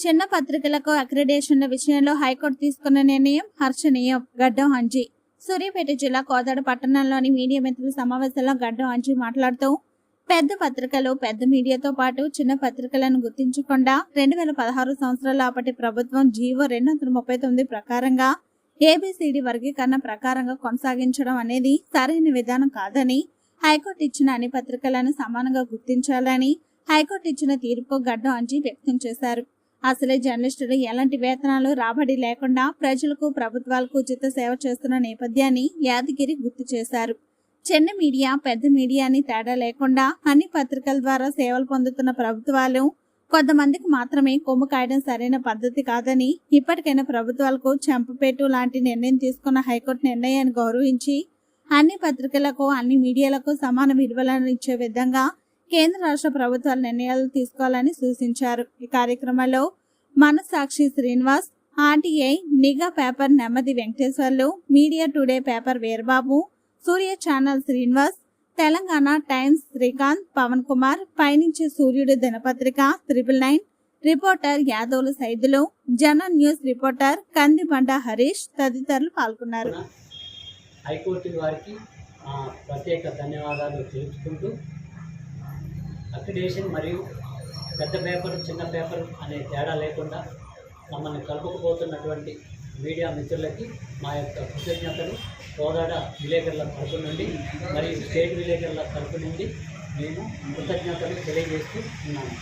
చిన్న పత్రికలకు అక్రిడేషన్ల విషయంలో హైకోర్టు తీసుకున్న నిర్ణయం హర్షణీయం. గడ్డం అంజీ. సూర్యాపేట జిల్లా కోదాడ పట్టణంలోని మీడియా మిత్రుల సమావేశంలో గడ్డం అంజీ మాట్లాడుతూ పెద్ద పత్రికలు పెద్ద మీడియాతో పాటు చిన్న పత్రికలను గుర్తించకుండా రెండు వేల పదహారు సంవత్సరాల అప్పటి ప్రభుత్వం జీవో రెండు వందల ముప్పై తొమ్మిది ప్రకారంగా ఏబిసిడి వర్గీకరణ ప్రకారంగా కొనసాగించడం అనేది సరైన విధానం కాదని హైకోర్టు ఇచ్చిన అన్ని పత్రికలను సమానంగా గుర్తించాలని హైకోర్టు ఇచ్చిన తీర్పు గడ్డం అంజీ వ్యక్తం చేశారు. అసలే జర్నలిస్టులు ఎలాంటి వేతనాలు రాబడి లేకుండా ప్రజలకు ప్రభుత్వాలకు ఉచిత సేవ చేస్తున్న నేపథ్యాన్ని యాదగిరి గుర్తు చేశారు. చిన్న మీడియా పెద్ద మీడియాని తేడా లేకుండా అన్ని పత్రికల ద్వారా సేవలు పొందుతున్న ప్రభుత్వాలు కొంతమందికి మాత్రమే కొమ్ము కాయడం సరైన పద్ధతి కాదని ఇప్పటికైనా ప్రభుత్వాలకు చెంపపేటు లాంటి నిర్ణయం తీసుకున్న హైకోర్టు నిర్ణయాన్ని గౌరవించి అన్ని పత్రికలకు అన్ని మీడియాలకు సమాన విలువలను ఇచ్చే విధంగా కేంద్ర రాష్ట్ర ప్రభుత్వాలు నిర్ణయాలు తీసుకోవాలని సూచించారు. ఈ కార్యక్రమంలో మనసాక్షి శ్రీనివాస్ ఆర్టీఐ నిఘా పేపర్ నెమ్మది Venkateswarlu media today paper Veerababu Surya channel Srinivas Telangana times Srikanth Pavan Kumar పయనించే సూర్యుడు దినపత్రిక త్రిపుల్ నైన్ రిపోర్టర్ యాదవుల సైదులు జన న్యూస్ రిపోర్టర్ కందిబండ హరీష్ తదితరులు పాల్గొన్నారు. హైకోర్టు వారికి ప్రత్యేక ధన్యవాదాలు తెలుపుకుంటూ అక్రిడేషన్ మరియు పెద్ద పేపర్ చిన్న పేపర్ అనే తేడా లేకుండా మమ్మల్ని కలుపుకుపోతున్నటువంటి మీడియా మిత్రులకి మా యొక్క కృతజ్ఞతలు. కోదాడ విలేకరుల తరపు నుండి మరియు స్టేట్ విలేకరుల తరపు నుండి మేము కృతజ్ఞతలు తెలియజేస్తూ ఉన్నాము.